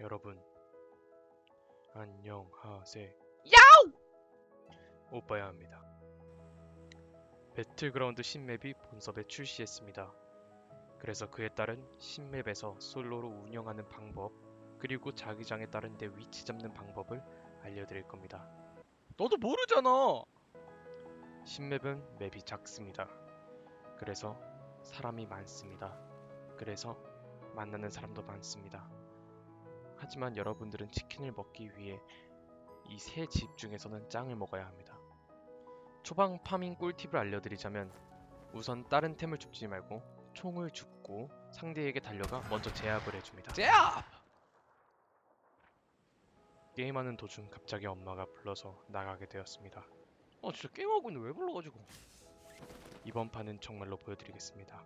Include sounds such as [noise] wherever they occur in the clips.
여러분 안녕하세요. 야우! 오빠야 합니다. 배틀그라운드 신맵이 본섭에 출시했습니다. 그래서 그에 따른 신맵에서 솔로로 운영하는 방법 그리고 자기장에 따른 내 위치 잡는 방법을 알려드릴 겁니다. 너도 모르잖아. 신맵은 맵이 작습니다. 그래서 사람이 많습니다. 그래서 만나는 사람도 많습니다. 하지만 여러분들은 치킨을 먹기 위해 이 세 집 중에서는 짱을 먹어야 합니다. 초반 파밍 꿀팁을 알려드리자면 우선 다른 템을 줍지 말고 총을 줍고 상대에게 달려가 먼저 제압을 해줍니다. 제압! 게임하는 도중 갑자기 엄마가 불러서 나가게 되었습니다. 어 진짜 게임하고 있는데 왜 불러가지고 이번 판은 정말로 보여드리겠습니다.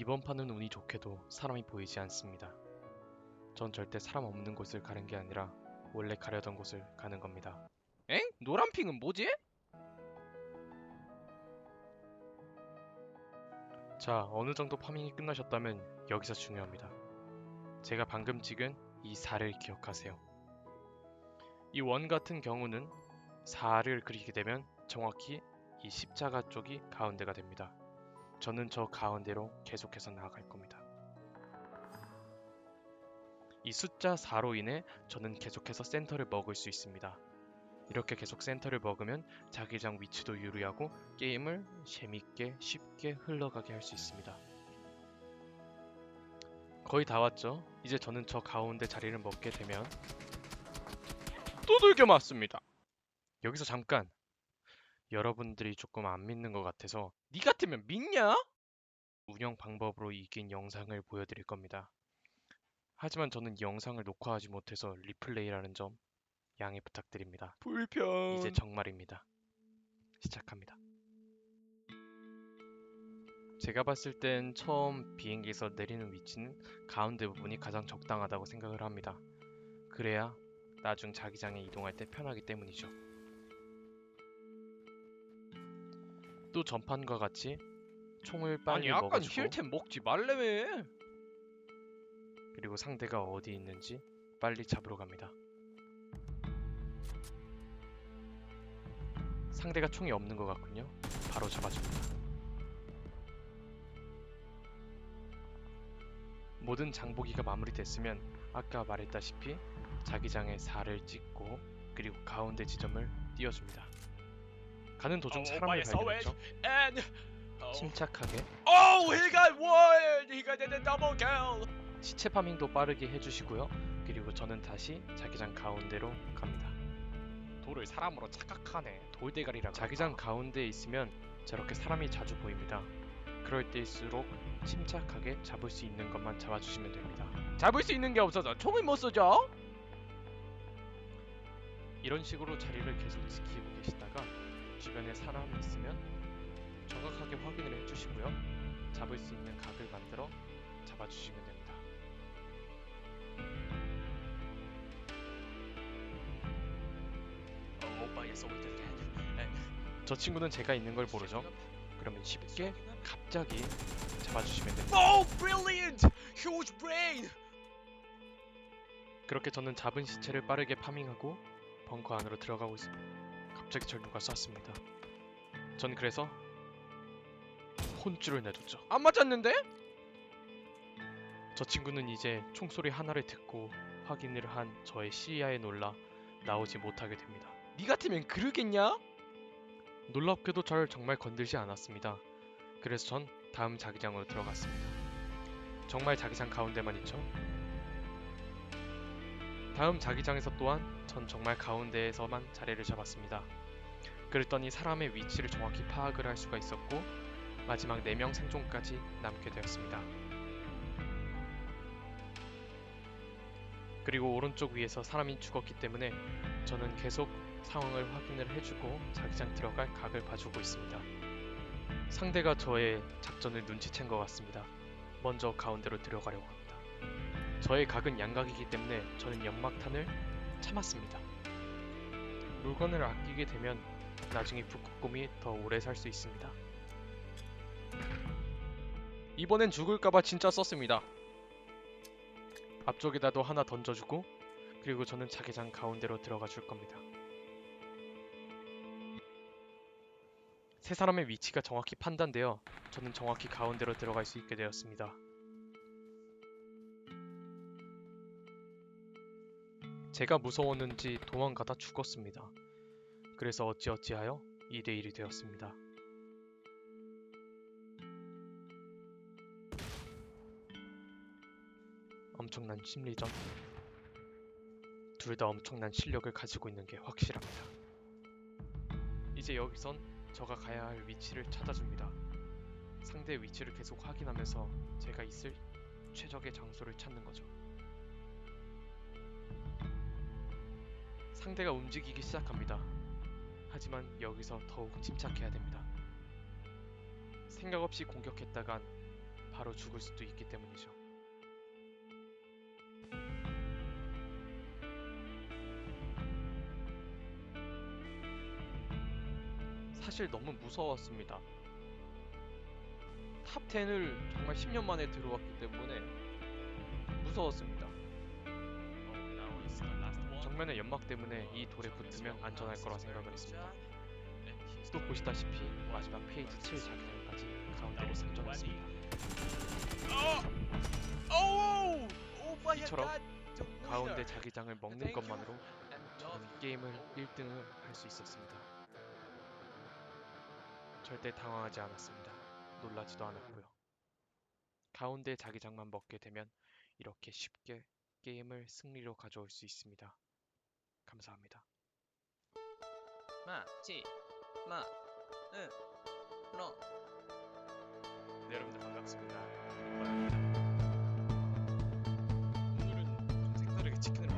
이번 판은 운이 좋게도 사람이 보이지 않습니다. 전 절대 사람 없는 곳을 가는 게 아니라 원래 가려던 곳을 가는 겁니다. 엥? 노란 핑은 뭐지? 자, 어느 정도 파밍이 끝나셨다면 여기서 중요합니다. 제가 방금 찍은 이 4를 기억하세요. 이 원 같은 경우는 4를 그리게 되면 정확히 이 십자가 쪽이 가운데가 됩니다. 저는 저 가운데로 계속해서 나아갈 겁니다. 이 숫자 4로 인해 저는 계속해서 센터를 먹을 수 있습니다. 이렇게 계속 센터를 먹으면 자기장 위치도 유리하고 게임을 재밌게 쉽게 흘러가게 할 수 있습니다. 거의 다 왔죠? 이제 저는 저 가운데 자리를 먹게 되면 두들겨 맞습니다. 여기서 잠깐 여러분들이 조금 안 믿는 것 같아서 니 같으면 믿냐? 운영 방법으로 이긴 영상을 보여드릴 겁니다. 하지만 저는 이 영상을 녹화하지 못해서 리플레이라는 점 양해 부탁드립니다. 불편. 이제 정말입니다. 시작합니다. 제가 봤을 땐 처음 비행기에서 내리는 위치는 가운데 부분이 가장 적당하다고 생각을 합니다. 그래야 나중 자기장에 이동할 때 편하기 때문이죠. 또 전판과 같이 총을 아니 빨리 약간 먹어주고 힐템 먹지 말래매. 그리고 상대가 어디 있는지 빨리 잡으러 갑니다. 상대가 총이 없는 것 같군요. 바로 잡아줍니다. 모든 장보기가 마무리됐으면 아까 말했다시피 자기장에 4를 찍고 그리고 가운데 지점을 띄워줍니다. 가는 도중 어, 사람을. 발견했죠. And 침착하게 oh he got one. He got the double kill. 시체 파밍도 빠르게 해주시고요. 그리고 저는 다시 자기장 가운데로 갑니다. 돌을 사람으로 착각하네. 돌대가리라. 자기장 가운데에 있으면 저렇게 사람이 자주 보입니다. 그럴 때일수록 침착하게 잡을 수 있는 것만 잡아주시면 됩니다. 잡을 수 있는 게 없어서 총을 못 쏘죠. 이런 식으로 자리를 계속 지키고 계시다가 주변에 사람이 있으면 정확하게 확인을 해주시고요. 잡을 수 있는 각을 만들어 잡아주시면 됩니다. 어, 서웨이. 저 친구는 제가 있는 걸 모르죠. 그러면 쉽게 갑자기 잡아주시면 됩니다. Oh, brilliant! Huge brain! 그렇게 저는 잡은 시체를 빠르게 파밍하고 벙커 안으로 들어가고 있습니다. 갑자기 절 누가 쐈습니다. 전 그래서 혼쭐을 내줬죠. 안 맞았는데? 저 친구는 이제 총소리 하나를 듣고 확인을 한 저의 시야에 놀라 나오지 못하게 됩니다. 니 같으면 그러겠냐? 놀랍게도 절 정말 건들지 않았습니다. 그래서 전 다음 자기장으로 들어갔습니다. 정말 자기장 가운데만 있죠? 다음 자기장에서 또한 전 정말 가운데에서만 자리를 잡았습니다. 그랬더니 사람의 위치를 정확히 파악을 할 수가 있었고 마지막 4명 생존까지 남게 되었습니다. 그리고 오른쪽 위에서 사람이 죽었기 때문에 저는 계속 상황을 확인을 해주고 자기장 들어갈 각을 봐주고 있습니다. 상대가 저의 작전을 눈치챈 것 같습니다. 먼저 가운데로 들어가려고 합니다. 저의 각은 양각이기 때문에 저는 연막탄을 참았습니다. 물건을 아끼게 되면 나중에 북극곰이 더 오래 살 수 있습니다. 이번엔 죽을까봐 진짜 썼습니다. 앞쪽에다도 하나 던져주고 그리고 저는 자기장 가운데로 들어가 줄 겁니다. 세 사람의 위치가 정확히 판단되어 저는 정확히 가운데로 들어갈 수 있게 되었습니다. 제가 무서웠는지 도망가다 죽었습니다. 그래서 어찌어찌하여 2대1이 되었습니다. 엄청난 심리전. 둘 다 엄청난 실력을 가지고 있는 게 확실합니다. 이제 여기선 저가 가야 할 위치를 찾아줍니다. 상대의 위치를 계속 확인하면서 제가 있을 최적의 장소를 찾는 거죠. 상대가 움직이기 시작합니다. 하지만 여기서 더욱 침착해야 됩니다. 생각 없이 공격했다간 바로 죽을 수도 있기 때문이죠. 사실 너무 무서웠습니다. 탑 10을 정말 10년 만에 들어왔기 때문에 무서웠습니다. 정면의 연막 때문에 이 돌에 붙으면 안전할 거라 생각을 했습니다. 또 보시다시피 마지막 페이지 7 자기장까지 가운데로 선정했습니다. Oh my 이처럼 가운데. 자기장을 먹는. 것만으로 저는. 게임을 1등을 할 수 있었습니다. 절대 당황하지 않았습니다. 놀라지도 않았고요. 가운데 자기장만 먹게 되면 이렇게 쉽게 게임을 승리로 가져올 수 있습니다. 감사합니다. 마치 마 응, 너 네, 여러분들 반갑습니다. 오늘은 좀 색다르게 [laughs] 치킨을